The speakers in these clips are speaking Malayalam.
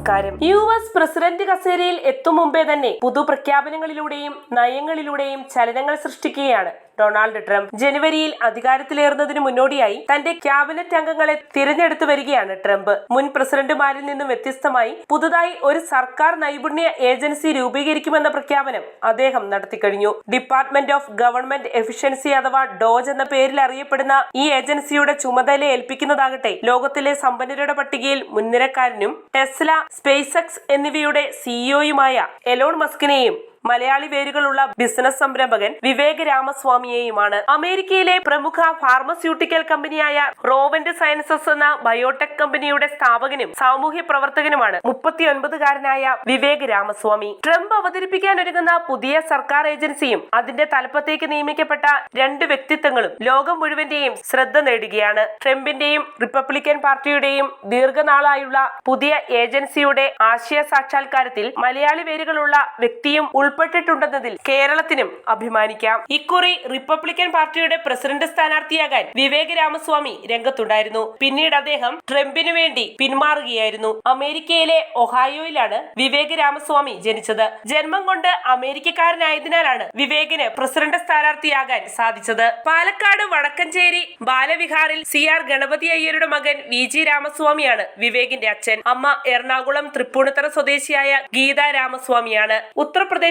നമസ്കാരം. യു എസ് പ്രസിഡന്റ് കസേരയിൽ എത്തും മുമ്പേ തന്നെ പുതുപ്രഖ്യാപനങ്ങളിലൂടെയും നയങ്ങളിലൂടെയും ചലനങ്ങൾ സൃഷ്ടിക്കുകയാണ്. ഡൊണാൾഡ് ട്രംപ് ജനുവരിയിൽ അധികാരത്തിലേറുന്നതിന് മുന്നോടിയായി തന്റെ ക്യാബിനറ്റ് അംഗങ്ങളെ തിരഞ്ഞെടുത്തു വരികയാണ് ട്രംപ്. മുൻ പ്രസിഡന്റുമാരിൽ നിന്നും വ്യത്യസ്തമായി പുതുതായി ഒരു സർക്കാർ നൈപുണ്യ ഏജൻസി രൂപീകരിക്കുമെന്ന പ്രഖ്യാപനം അദ്ദേഹം നടത്തിക്കഴിഞ്ഞു ഡിപ്പാർട്ട്മെന്റ് ഓഫ് ഗവൺമെന്റ് എഫിഷ്യൻസി അഥവാ ഡോജ് എന്ന പേരിൽ അറിയപ്പെടുന്ന ഈ ഏജൻസിയുടെ ചുമതല ഏൽപ്പിക്കുന്നതാകട്ടെ ലോകത്തിലെ സമ്പന്നരുടെ പട്ടികയിൽ മുൻനിരക്കാരനും ടെസ്ല സ്പേസ് എക്സ് എന്നിവയുടെ സിഇഒയുമായ എലോൺ മസ്കിനെയും മലയാളി വേരുകളുള്ള ബിസിനസ് സംരംഭകൻ വിവേക് രാമസ്വാമിയെയുമാണ്. അമേരിക്കയിലെ പ്രമുഖ ഫാർമസ്യൂട്ടിക്കൽ കമ്പനിയായ റോവന്റ് സയൻസസ് എന്ന ബയോടെക് കമ്പനിയുടെ സ്ഥാപകനും സാമൂഹ്യ പ്രവർത്തകനുമാണ് മുപ്പത്തിയൊൻപതുകാരനായ വിവേക് രാമസ്വാമി. ട്രംപ് അവതരിപ്പിക്കാൻ ഒരുങ്ങുന്ന പുതിയ സർക്കാർ ഏജൻസിയും അതിന്റെ തലപ്പത്തേക്ക് നിയമിക്കപ്പെട്ട രണ്ട് വ്യക്തിത്വങ്ങളും ലോകം മുഴുവന്റെയും ശ്രദ്ധ നേടുകയാണ്. ട്രംപിന്റെയും റിപ്പബ്ലിക്കൻ പാർട്ടിയുടെയും ദീർഘനാളായുള്ള പുതിയ ഏജൻസിയുടെ ആശയ സാക്ഷാത്കാരത്തിൽ മലയാളി വേരുകളുള്ള വ്യക്തിയും ഉൾപ്പെട്ടിട്ടുണ്ടെന്നതിൽ കേരളത്തിനും അഭിമാനിക്കാം. ഇക്കുറി റിപ്പബ്ലിക്കൻ പാർട്ടിയുടെ പ്രസിഡന്റ് സ്ഥാനാർത്ഥിയാകാൻ വിവേക് രാമസ്വാമി രംഗത്തുണ്ടായിരുന്നു. പിന്നീട് അദ്ദേഹം ട്രംപിനു വേണ്ടി പിന്മാറുകയായിരുന്നു. അമേരിക്കയിലെ ഒഹായോയിലാണ് വിവേക് രാമസ്വാമി ജനിച്ചത്. ജന്മം കൊണ്ട് അമേരിക്കക്കാരനായതിനാലാണ് വിവേകിന് പ്രസിഡന്റ് സ്ഥാനാർത്ഥിയാകാൻ സാധിച്ചത്. പാലക്കാട് വടക്കഞ്ചേരി ബാലവിഹാറിൽ സി ആർ ഗണപതി അയ്യരുടെ മകൻ വി ജി രാമസ്വാമിയാണ് വിവേകിന്റെ അച്ഛൻ. അമ്മ എറണാകുളം തൃപ്പൂണിത്തറ സ്വദേശിയായ ഗീത രാമസ്വാമിയാണ്.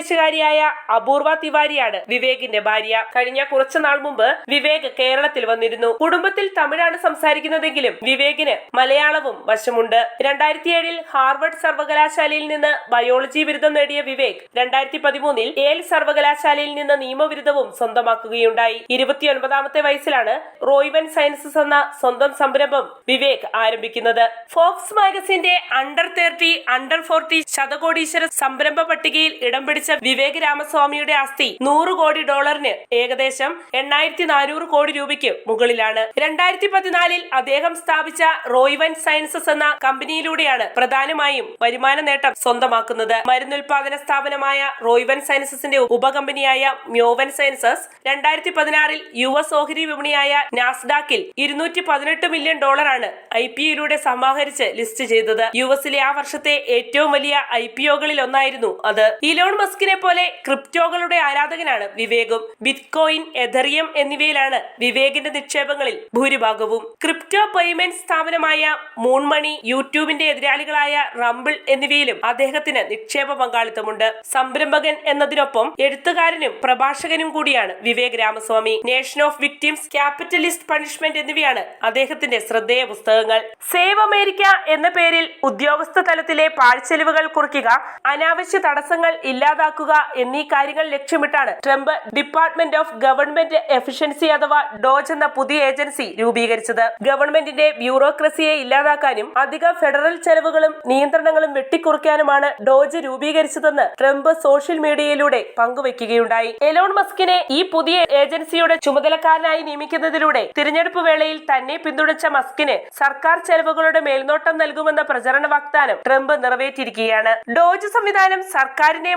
ഉത്തർപ്രദേശുകാരിയായ അപൂർവ തിവാരിയാണ് വിവേകിന്റെ ഭാര്യ. കഴിഞ്ഞ കുറച്ചു നാൾ മുമ്പ് വിവേക് കേരളത്തിൽ വന്നിരുന്നു. കുടുംബത്തിൽ തമിഴാണ് സംസാരിക്കുന്നതെങ്കിലും വിവേകിന് മലയാളവും വശമുണ്ട്. രണ്ടായിരത്തി ഏഴിൽ ഹാർവർഡ് സർവകലാശാലയിൽ നിന്ന് ബയോളജി ബിരുദം നേടിയ വിവേക് രണ്ടായിരത്തി പതിമൂന്നിൽ ഏൽ സർവകലാശാലയിൽ നിന്ന് നിയമബിരുദവും സ്വന്തമാക്കുകയുണ്ടായി. ഇരുപത്തിയൊൻപതാമത്തെ വയസ്സിലാണ് റോയ്വൻ സയൻസസ് എന്ന സ്വന്തം സംരംഭം വിവേക് ആരംഭിക്കുന്നത്. ഫോക്സ് മാഗസിന്റെ അണ്ടർ തേർട്ടി അണ്ടർ ഫോർട്ടി ശതകോടീശ്വര സംരംഭ പട്ടികയിൽ ഇടം പിടിച്ച വിവേക് രാമസ്വാമിയുടെ അസ്ഥി നൂറ് കോടി ഡോളറിന് ഏകദേശം എണ്ണായിരത്തി നാനൂറ് കോടി രൂപയ്ക്ക് മുകളിലാണ്. രണ്ടായിരത്തി പതിനാലിൽ അദ്ദേഹം സ്ഥാപിച്ച റോയ്വൻ സയൻസസ് എന്ന കമ്പനിയിലൂടെയാണ് പ്രധാനമായും വരുമാന നേട്ടം സ്വന്തമാക്കുന്നത്. മരുന്നുൽപാദന സ്ഥാപനമായ റോയ്വൻ സയൻസസിന്റെ ഉപകമ്പനിയായ മ്യോവൻ സയൻസസ് രണ്ടായിരത്തി പതിനാറിൽ യു എസ് ഓഹരി വിപണിയായ നാസ്ഡാക്കിൽ ഇരുന്നൂറ്റി പതിനെട്ട് മില്യൺ ഡോളറാണ് ഐ പി ഒയിലൂടെ സമാഹരിച്ച് ലിസ്റ്റ് ചെയ്തത്. യു എസിലെ ആ വർഷത്തെ ഏറ്റവും വലിയ ഐ പി ഒകളിൽ ഒന്നായിരുന്നു അത്. ഇലോൺ മസ്കിനെ പോലെ ക്രിപ്റ്റോകളുടെ ആരാധകനാണ് വിവേകും. ബിറ്റ്കോയിൻ എഥറിയം എന്നിവയിലാണ് വിവേകിന്റെ നിക്ഷേപങ്ങളിൽ ഭൂരിഭാഗവും. ക്രിപ്റ്റോ പേയ്മെന്റ് സ്ഥാപനമായ മൂൺമണി യൂട്യൂബിന്റെ എതിരാളികളായ റംബിൾ എന്നിവയിലും അദ്ദേഹത്തിന് നിക്ഷേപ പങ്കാളിത്തമുണ്ട്. സംരംഭകൻ എന്നതിനൊപ്പം എഴുത്തുകാരനും പ്രഭാഷകനും കൂടിയാണ് Vivek Ramaswamy. Nation of victims capitalist punishment എന്നിവയാണ് അദ്ദേഹത്തിന്റെ ശ്രദ്ധേയ പുസ്തകങ്ങൾ. സേവ് അമേരിക്ക എന്ന പേരിൽ ഉദ്യോഗസ്ഥ തലത്തിലെ പാഴ്ചെലവുകൾ കുറയ്ക്കുക അനാവശ്യ തടസ്സങ്ങൾ ഇല്ലാതാക്കുക എന്നീ കാര്യങ്ങൾ ലക്ഷ്യമിട്ടാണ് Trump department of government efficiency അഥവാ ഡോജ് എന്ന പുതിയ ഏജൻസി രൂപീകരിച്ചത്. ഗവൺമെന്റിന്റെ ബ്യൂറോക്രസിയെ ഇല്ലാതാക്കാനും അധിക ഫെഡറൽ ചെലവുകളും നിയന്ത്രണങ്ങളും വെട്ടിക്കുറയ്ക്കാനുമാണ് ഡോജ് രൂപീകരിച്ചതെന്ന് ട്രംപ് സോഷ്യൽ മീഡിയയിലൂടെ പങ്കുവയ്ക്കുകയുണ്ടായി എലോൺ മസ്കിനെ ഈ പുതിയ ഏജൻസിയുടെ ചുമതലക്കാരനായി നിയമിക്കുന്നതിലൂടെ തിരഞ്ഞെടുപ്പ് വേളയിൽ തന്നെ പിന്തുണച്ച മസ്കിന് സർക്കാർ ചെലവുകളുടെ മേൽനോട്ടം നൽകുമെന്ന പ്രചരണ വാഗ്ദാനം ട്രംപ് നിറവേറ്റിയിരിക്കുകയാണ്. ഡോജ് സംവിധാനം സർക്കാരിനെ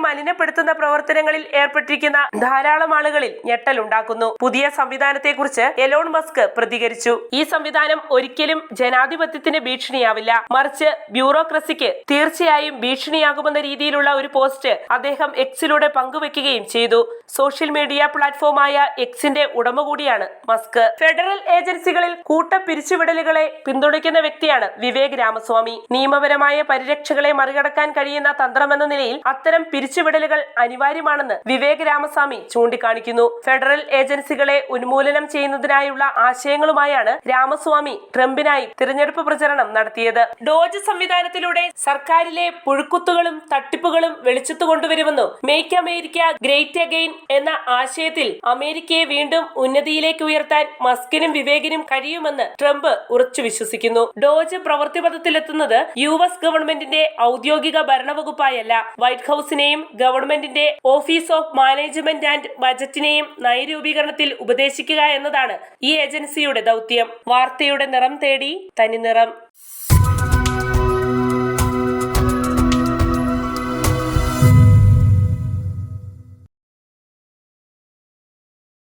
മലിനപ്പെടുത്തുന്ന പ്രവർത്തനങ്ങളിൽ ഏർപ്പെട്ടിരിക്കുന്ന ധാരാളം ആളുകളിൽ ഞെട്ടലുണ്ടാക്കുന്നു പുതിയ സംവിധാനത്തെക്കുറിച്ച് എലോൺ മസ്ക് പ്രതികരിച്ചു. ഈ സംവിധാനം ഒരിക്കലും ജനാധിപത്യത്തിന് ഭീഷണിയാവില്ല. മറിച്ച് ബ്യൂറോക്രസിക്ക് തീർച്ചയായും ഭീഷണിയാകുമെന്ന രീതിയിലുള്ള ഒരു പോസ്റ്റ് അദ്ദേഹം എക്സിലൂടെ പങ്കുവെക്കുകയും ചെയ്തു. സോഷ്യൽ മീഡിയ പ്ലാറ്റ്ഫോമായ എക്സിന്റെ ഉടമ കൂടിയാണ് മസ്ക്. ഫെഡറൽ ഏജൻസികളിൽ കൂട്ട പിരിച്ചുവിടലുകളെ പിന്തുണയ്ക്കുന്ന വ്യക്തിയാണ് വിവേക് രാമസ്വാമി. നിയമപരമായ പരിരക്ഷകളെ മറികടക്കാൻ കഴിയുന്ന തന്ത്രമെന്ന നിലയിൽ അത്തരം പിരിച്ചുവിടലുകൾ അനിവാര്യമാണെന്ന് വിവേക് രാമസ്വാമി ചൂണ്ടിക്കാണിക്കുന്നു. ഫെഡറൽ ഏജൻസികളെ ഉന്മൂലനം ചെയ്യുന്നതിനായുള്ള ആശയങ്ങളുമായാണ് രാമസ്വാമി ട്രംപിനായി തിരഞ്ഞെടുപ്പ് പ്രചരണം നടത്തിയത്. ഡോജ് സംവിധാനത്തിലൂടെ സർക്കാരിലെ പുഴുക്കുത്തുകളും തട്ടിപ്പുകളും വെളിച്ചത്തു കൊണ്ടുവരുമെന്നും മേക്ക് അമേരിക്ക ഗ്രേറ്റ് അഗെയിൻ എന്ന ആശയത്തിൽ അമേരിക്കയെ വീണ്ടും ഉന്നതിയിലേക്ക് ഉയർത്താൻ മസ്കിനും വിവേകിനും കഴിയുമെന്ന് ട്രംപ് ഉറച്ചു വിശ്വസിക്കുന്നു. ഡോജ് പ്രവൃത്തിപഥത്തിലെത്തുന്നത് യു എസ് ഗവൺമെന്റിന്റെ ഔദ്യോഗിക ഭരണവകുപ്പായല്ല. വൈറ്റ് ഹൌസിനെയും ഗവൺമെന്റിന്റെ ഓഫീസ് ഓഫ് മാനേജ്മെന്റ് ആൻഡ് ബജറ്റിനെയും നയരൂപീകരണത്തിൽ ഉപദേശിക്കുക എന്നതാണ് ഈ ഏജൻസിയുടെ ദൗത്യം. വാർത്തയുടെ നിറം തേടി തനി നിറം.